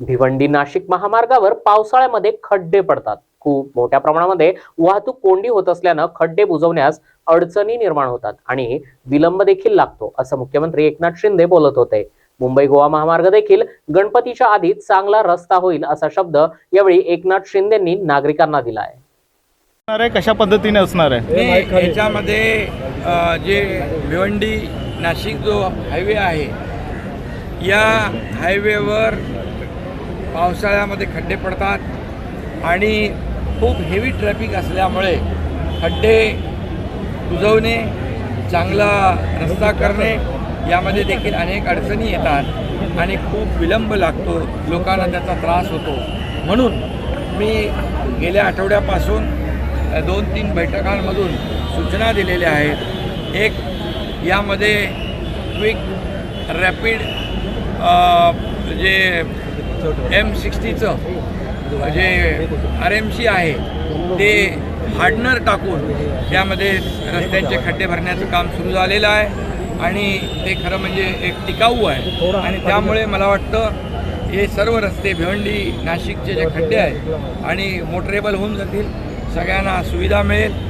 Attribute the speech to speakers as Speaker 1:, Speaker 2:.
Speaker 1: भिवंडी नाशिक महामार्गावर पावसाळ्यामध्ये खड्डे पडतात. खूप मोठ्या प्रमाणामध्ये वाहतूक कोंडी होत असल्यानं खड्डे बुजवण्यास अडचणी निर्माण होतात आणि विलंब देखील लागतो असं मुख्यमंत्री एकनाथ शिंदे बोलत होते. मुंबई गोवा महामार्ग देखील गणपतीच्या आधी चांगला रस्ता होईल असा शब्द यावेळी एकनाथ शिंदेंनी नागरिकांना दिला आहे
Speaker 2: असणार आहे? कशा पद्धतीने असणार आहे?
Speaker 3: याच्यामध्ये जे भिवंडी नाशिक जो हायवे आहे या हायवेवर पावसाळ्यामध्ये खड्डे पडतात आणि खूप हेवी ट्रॅफिक असल्यामुळे खड्डे बुजवणे चांगला रस्ता करणे यामध्ये देखील अनेक अडचणी येतात आणि खूप विलंब लागतो लोकांना त्याचा त्रास होतो. म्हणून मी गेल्या आठवड्यापासून दोन तीन बैठकांमधून सूचना दिलेल्या आहेत. एक यामध्ये क्विक रॅपिड जे एम सिक्स्टीचं जे आर एम सी आहे. ते हार्डनर टाकून त्यामध्ये रस्त्यांचे खड्डे भरण्याचं काम सुरू झालेलं आहे. आणि ते खरं म्हणजे एक टिकाऊ आहे. आणि त्यामुळे मला वाटतं हे सर्व रस्ते भिवंडी नाशिकचे जे खड्डे आहेत आणि मोटरेबल होऊन जातील सगळ्यांना सुविधा मिळेल.